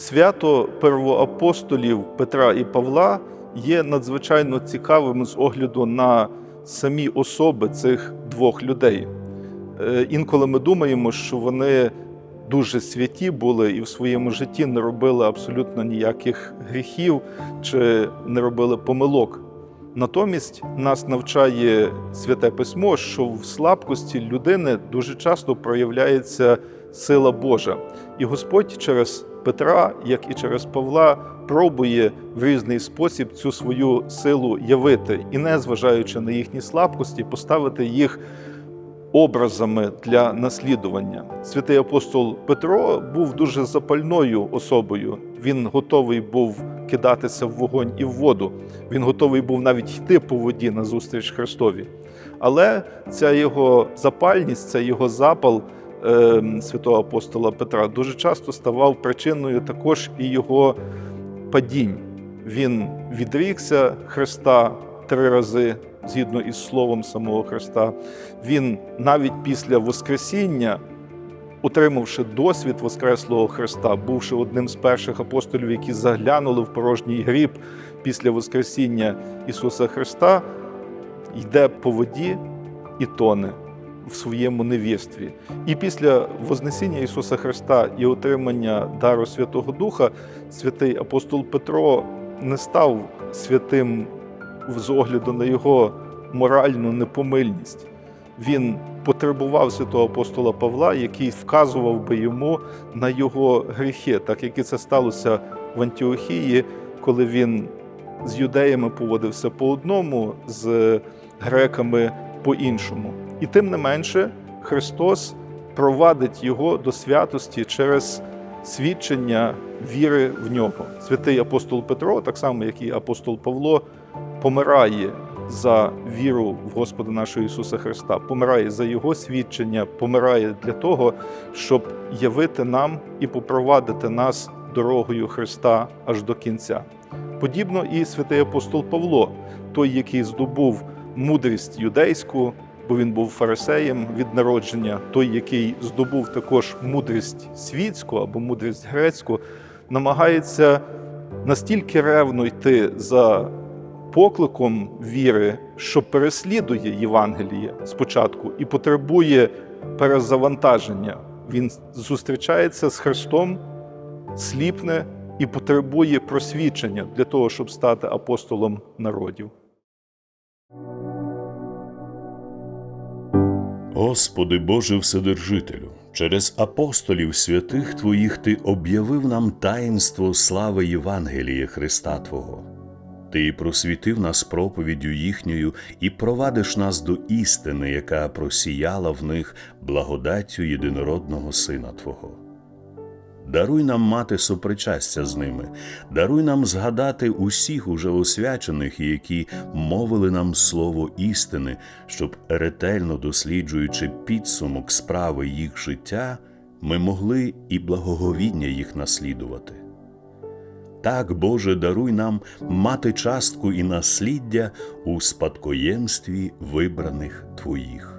Свято первоапостолів Петра і Павла є надзвичайно цікавим з огляду на самі особи цих двох людей. Е, Інколи ми думаємо, що вони дуже святі були і в своєму житті не робили абсолютно ніяких гріхів чи не робили помилок. Натомість нас навчає святе письмо, що в слабкості людини дуже часто проявляється сила Божа. І Господь через Петра, як і через Павла, пробує в різний спосіб цю свою силу явити і, не зважаючи на їхні слабкості, поставити їх образами для наслідування. Святий апостол Петро був дуже запальною особою. Він готовий був кидатися в вогонь і в воду. Він готовий був навіть йти по воді назустріч Христові. Але ця його запальність, цей його запал святого апостола Петра дуже часто ставав причиною також і його падінь. Він відрікся Христа три рази згідно із словом самого Христа. Він навіть після Воскресіння, отримавши досвід Воскреслого Христа, бувши одним з перших апостолів, які заглянули в порожній гріб після Воскресіння Ісуса Христа, йде по воді і тоне в своєму невірстві. І після Вознесіння Ісуса Христа і отримання дару Святого Духа, святий апостол Петро не став святим з огляду на його моральну непомильність. Він потребував святого апостола Павла, який вказував би йому на його гріхи, так як і це сталося в Антіохії, коли він з юдеями поводився по одному, з греками по іншому. І тим не менше, Христос провадить його до святості через свідчення віри в нього. Святий апостол Петро, так само як і апостол Павло, помирає за віру в Господа нашого Ісуса Христа, помирає за Його свідчення, помирає для того, щоб явити нам і попровадити нас дорогою Христа аж до кінця. Подібно і святий апостол Павло, той, який здобув мудрість юдейську, бо він був фарисеєм від народження, той, який здобув також мудрість світську або мудрість грецьку, намагається настільки ревно йти за покликом віри, що переслідує Євангеліє спочатку і потребує перезавантаження. Він зустрічається з Христом, сліпне і потребує просвідчення для того, щоб стати апостолом народів. Господи Боже Вседержителю, через апостолів святих Твоїх Ти об'явив нам таїнство слави Євангелія Христа Твого. Ти просвітив нас проповіддю їхньою і провадиш нас до істини, яка просіяла в них благодаттю єдинородного Сина Твого. Даруй нам мати сопричастя з ними, даруй нам згадати усіх уже освячених, які мовили нам слово істини, щоб ретельно досліджуючи підсумок справи їх життя, ми могли і благоговіння їх наслідувати. Так, Боже, даруй нам мати частку і насліддя у спадкоємстві вибраних Твоїх.